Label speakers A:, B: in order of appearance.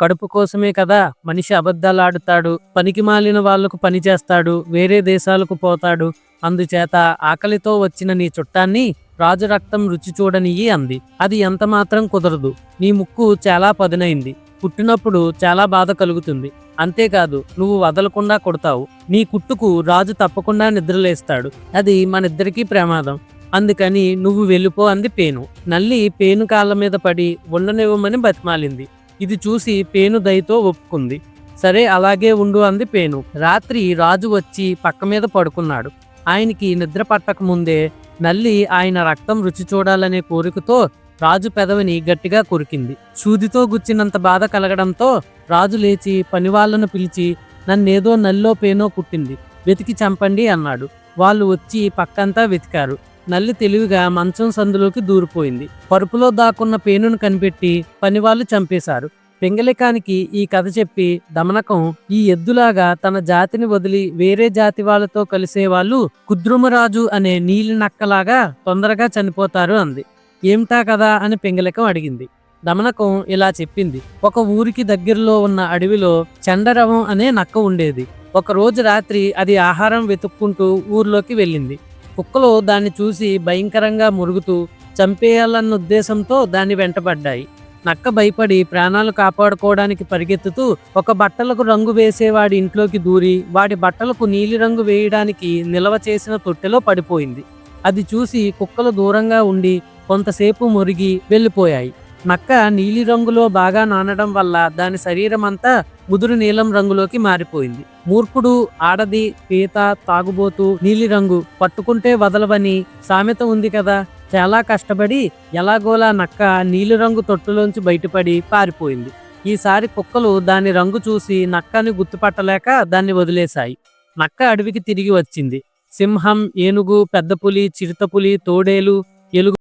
A: కడుపు కోసమే కదా మనిషి అబద్ధాలు ఆడుతాడు పనికి మాలిన వాళ్ళకు పని చేస్తాడు వేరే దేశాలకు పోతాడు అందుచేత ఆకలితో వచ్చిన నీ చుట్టాన్ని రాజు రక్తం రుచి చూడనియ్యి అంది. అది ఎంత మాత్రం కుదరదు. నీ ముక్కు చాలా పదునైంది. పుట్టినప్పుడు చాలా బాధ కలుగుతుంది. అంతేకాదు నువ్వు వదలకుండా కొడతావు. నీ కుట్టుకు రాజు తప్పకుండా నిద్రలేస్తాడు. అది మనిద్దరికీ ప్రమాదం. అందుకని నువ్వు వెళ్ళిపో అంది పేను. నల్లి పేను కాళ్ళ మీద పడి ఉండనివ్వమని బతిమాలింది. ఇది చూసి పేను దయతో ఒప్పుకుంది. సరే అలాగే ఉండు అంది పేను. రాత్రి రాజు వచ్చి పక్క మీద పడుకున్నాడు. ఆయనకి నిద్ర పట్టక ముందే నల్లి ఆయన రక్తం రుచి చూడాలనే కోరికతో రాజు పెదవిని గట్టిగా కొరికింది. సూదితో గుచ్చినంత బాధ కలగడంతో రాజు లేచి పనివాళ్ళను పిలిచి నన్నేదో నల్లో పేనో కుట్టింది వెతికి చంపండి అన్నాడు. వాళ్ళు వచ్చి పక్కంతా వెతికారు. నల్లి తెలివిగా మంచం సందులోకి దూరిపోయింది. పరుపులో దాక్కున్న పేనును కనిపెట్టి పనివాళ్ళు చంపేశారు. పింగళికానికి ఈ కథ చెప్పి దమనకం ఈ ఎద్దులాగా తన జాతిని వదిలి వేరే జాతి వాళ్ళతో కలిసే వాళ్ళు కుద్రుమరాజు అనే నీలి నక్కలాగా తొందరగా చనిపోతారు అంది. ఏమిటా కదా అని పింగళికం అడిగింది. దమనకం ఇలా చెప్పింది. ఒక ఊరికి దగ్గరలో ఉన్న అడవిలో చండరవం అనే నక్క ఉండేది. ఒక రోజు రాత్రి అది ఆహారం వెతుక్కుంటూ ఊర్లోకి వెళ్ళింది. కుక్కలు దాన్ని చూసి భయంకరంగా మురుగుతూ చంపేయాలన్న ఉద్దేశంతో దాన్ని వెంటబడ్డాయి. నక్క భయపడి ప్రాణాలు కాపాడుకోవడానికి పరిగెత్తుతూ ఒక బట్టలకు రంగు వేసేవాడి ఇంట్లోకి దూరి వాడి బట్టలకు నీలిరంగు వేయడానికి నిల్వ చేసిన తొట్టెలో పడిపోయింది. అది చూసి కుక్కలు దూరంగా ఉండి కొంతసేపు మురిగి వెళ్ళిపోయాయి. నక్క నీలి రంగులో బాగా నానడం వల్ల దాని శరీరం అంతా ముదురు నీలం రంగులోకి మారిపోయింది. మూర్ఖుడు ఆడది పీత తాగుబోతు నీలిరంగు పట్టుకుంటే వదలవని సామెత ఉంది కదా. చాలా కష్టపడి ఎలాగోలా నక్క నీలిరంగు తొట్టులోంచి బయటపడి పారిపోయింది. ఈసారి కుక్కలు దాని రంగు చూసి నక్కని గుర్తుపట్టలేక దాన్ని వదిలేశాయి. నక్క అడవికి తిరిగి వచ్చింది. సింహం ఏనుగు పెద్ద పులి చిరుతపులి తోడేలు ఎలుగు